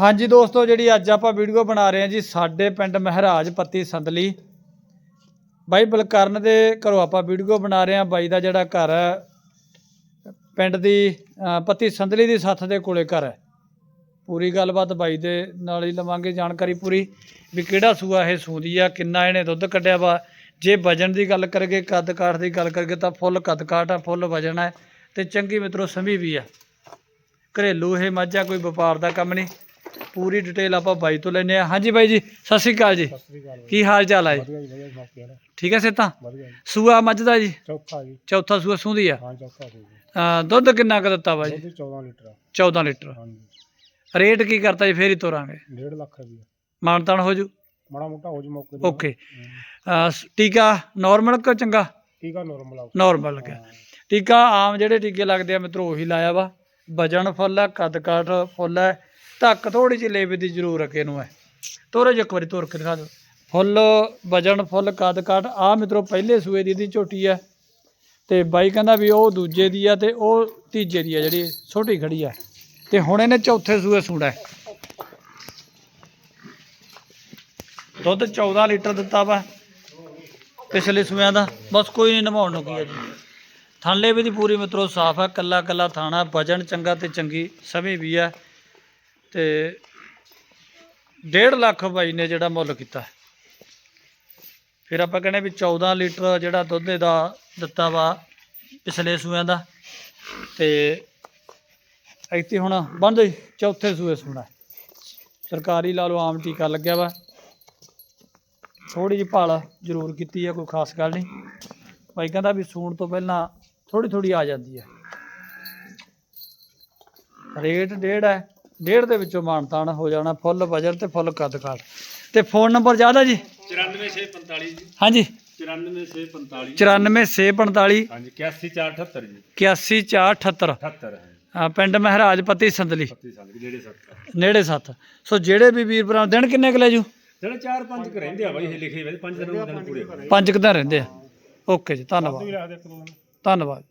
ਹਾਂਜੀ ਦੋਸਤੋ ਜਿਹੜੀ ਅੱਜ ਆਪਾਂ ਵੀਡੀਓ ਬਣਾ ਰਹੇ ਹਾਂ ਜੀ ਸਾਡੇ ਪਿੰਡ ਮਹਿਰਾਜ ਪੱਤੀ ਸੰਦਲੀ ਬਾਈ ਬਲਕਰਨ ਦੇ ਘਰੋਂ ਆਪਾਂ ਵੀਡੀਓ ਬਣਾ ਰਹੇ ਹਾਂ। ਬਾਈ ਦਾ ਜਿਹੜਾ ਘਰ ਹੈ ਪਿੰਡ ਦੀ ਅ, ਪੱਤੀ ਸੰਦਲੀ ਦੀ ਸੱਥ ਦੇ ਕੋਲੇ ਘਰ ਹੈ। ਪੂਰੀ ਗੱਲਬਾਤ ਬਾਈ ਦੇ ਨਾਲ ਹੀ ਲਵਾਂਗੇ ਜਾਣਕਾਰੀ ਪੂਰੀ ਵੀ ਕਿਹੜਾ ਸੂਆ ਇਹ ਸੂਦੀ ਆ ਕਿੰਨਾ ਇਹਨੇ ਦੁੱਧ ਕੱਢਿਆ ਵਾ। ਜੇ ਵਜਨ ਦੀ ਗੱਲ ਕਰਗੇ ਕੱਦ ਕਾਠ ਦੀ ਗੱਲ ਕਰਗੇ ਤਾਂ ਫੁੱਲ ਕੱਦ ਕਾਠ ਆ ਫੁੱਲ ਵਜਨ ਹੈ ਤੇ ਚੰਗੀ ਮਿੱਤਰੋ ਸਮੀ ਵੀ ਆ। ਘਰੇਲੂ ਇਹ ਮੱਝ ਕੋਈ ਵਪਾਰ ਦਾ ਕੰਮ ਨਹੀਂ। ਪੂਰੀ ਡਿਟੇਲ ਆਪਾਂ ਬਾਈ ਤੋਂ ਲੈਨੇ ਆ ਹਾਂਜੀ ਬਾਈ ਜੀ ਸਤਿ ਸ਼੍ਰੀ ਅਕਾਲ ਜੀ। ਕੀ ਹਾਲ ਚਾਲ ਹੈ ਜੀ? ਠੀਕ ਹੈ ਸੇਤਾ ਵਧੀਆ ਜੀ। ਸੂਆ ਮੱਝ ਦਾ ਜੀ? ਚੌਥਾ ਜੀ। ਚੌਥਾ ਸੂਆ ਸੂੰਦੀ ਆ? ਹਾਂ ਚੌਥਾ ਦੁੱਧ ਕਿੰਨਾ ਕੁ ਦਿੱਤਾ ਵਾ ਜੀ? ਦੁੱਧ 14 ਲੀਟਰ ਆ। 14 ਲੀਟਰ। ਹਾਂਜੀ। ਰੇਟ ਕੀ ਕਰਤਾ ਜੀ? ਫੇਰ ਹੀ ਤੋਰਾਂਗੇ। 1.5 ਲੱਖ ਰੁਪਏ ਮਾਨਤਾਨ ਹੋ ਜੂ? ਮਾੜਾ ਮੋਟਾ ਹੋ ਜੀ ਮੌਕੇ ਤੇ। ਓਕੇ। ਸ- ਟੀਕਾ ਨਾਰਮਲ ਕਿ ਚੰਗਾ? ਆ। ਨਾਰਮਲ ਆ। ਨਾਰਮਲ ਲੱਗਿਆ ਟੀਕਾ ਆਮ ਜਿਹੜੇ ਟੀਕੇ ਲੱਗਦੇ ਆ ਮਿੱਤਰੋ ਉਹੀ ਲਾਇਆ ਵਾ। ਵਜਨ ਫੁੱਲ ਹੈ, ਕੱਦ ਕਾਠ ਫੁੱਲ ਹੈ, ਧੱਕ ਥੋੜੀ ਜਿਹੀ ਲੇਵੇ ਦੀ ਜ਼ਰੂਰ ਰੱਖੇ ਇਹਨੂੰ ਹੈ। ਤੋਰੋ ਜੀ ਇੱਕ ਵਾਰੀ, ਤੋਰ ਕੇ ਦਿਖਾ ਦਿਓ। ਫੁੱਲ, ਵਜਨ ਫੁੱਲ, ਕੱਦ ਕਾਠ ਆ ਮਿੱਤਰੋ ਪਹਿਲੇ ਸੂਏ ਦੀ ਦੀ ਝੋਟੀ ਹੈ। ਤੇ ਬਾਈ ਕਹਿੰਦਾ ਵੀ ਉਹ ਦੂਜੇ ਦੀ ਆ ਤੇ ਉਹ ਤੀਜੇ ਦੀ ਆ ਜਿਹੜੀ ਛੋਟੀ ਖੜੀ ਆ ਤੇ ਹੁਣ ਇਹਨੇ ਚੌਥੇ ਸੂਏ ਸੂਣਾ ਦੁੱਧ 14 ਲੀਟਰ ਦਿੱਤਾ ਵਾ ਪਿਛਲੇ ਸੂਆਂ ਦਾ। ਬਸ ਕੋਈ ਨਹੀਂ ਨਿਭਾਉਣ ਨੂੰ ਕੀ ਹੈ ਜੀ। ਥਾਲੇ ਵੀ ਦੀ ਪੂਰੀ ਮਿੱਤਰੋ, ਸਾਫ਼ ਆ, ਕੱਲਾ ਕੱਲਾ ਥਾਣਾ ਵਜਨ ਚੰਗਾ ਤੇ ਚੰਗੀ ਸਮੀ ਵੀ ਹੈ ਤੇ 1.5 ਲੱਖ ਬਾਈ ਨੇ ਜਿਹੜਾ ਮੁੱਲ ਕੀਤਾ। ਫਿਰ ਆਪਾਂ ਕਹਿੰਦੇ ਵੀ 14 ਲੀਟਰ ਜਿਹੜਾ ਦੁੱਧ ਦਾ ਦਿੱਤਾ ਵਾ ਪਿਛਲੇ ਸੂਆਂ ਦਾ ਤੇ ਇੱਥੇ ਹੁਣ ਬੰਦ ਚੌਥੇ ਸੂਏ ਸੂਣਾ। ਸਰਕਾਰੀ ਲਾ ਲਓ, ਆਮ ਟੀਕਾ ਲੱਗਿਆ ਵਾ। ਥੋੜੀ ਜਿਹੀ ਭਾਲ ਜ਼ਰੂਰ ਕੀਤੀ ਹੈ ਕੋਈ ਖਾਸ ਗੱਲ ਨਹੀਂ। ਬਾਈ ਕਹਿੰਦਾ ਵੀ ਸੂਣ ਤੋਂ ਪਹਿਲਾਂ ਥੋੜੀ ਥੋੜੀ ਆ ਜਾਂਦੀ ਹੈ। ਰੇਟ ਡੇਢ ਹੈ। ਡੇਢ ਦੇ ਵਿੱਚੋਂ ਮਾਨਤਾਨ ਹੋ ਜਾਣਾ। ਫੁੱਲ ਵਜਨ ਤੇ ਫੁੱਲ ਕੱਦ ਕਾਠ। ਤੇ ਫੋਨ ਨੰਬਰ ਜ਼ਿਆਦਾ ਜੀ? 94645 ਜੀ। ਹਾਂਜੀ। 94645 94645 ਹਾਂਜੀ 81478 ਜੀ। 81478 78 ਹੈ। ਆ, ਪਿੰਡ ਮਹਾਰਾਜ ਪੱਤੀ ਸੰਦਲੀ 35 ਸਾਲ ਜਿਹੜੇ ਸੱਤ ਨੇੜੇ ਸੱਤ। ਸੋ ਜਿਹੜੇ ਵੀ ਵੀਰ ਭਰਾ ਦਿਨ ਕਿੰਨੇ ਕੁ ਲੈ ਜੂ? ਜਿਹੜੇ 4-5 ਕ ਰਹਿੰਦੇ ਆ ਬਾਈ ਇਹ ਲਿਖੇ ਹੋਏ 5 ਦਿਨ ਦਿਨ ਪੂਰੇ। ਪੰਜ ਕੁ ਦਿਨ ਰਹਿੰਦੇ ਆ। ਓਕੇ ਜੀ ਧੰਨਵਾਦ। ਦਿਨ ਧੰਨਵਾਦ।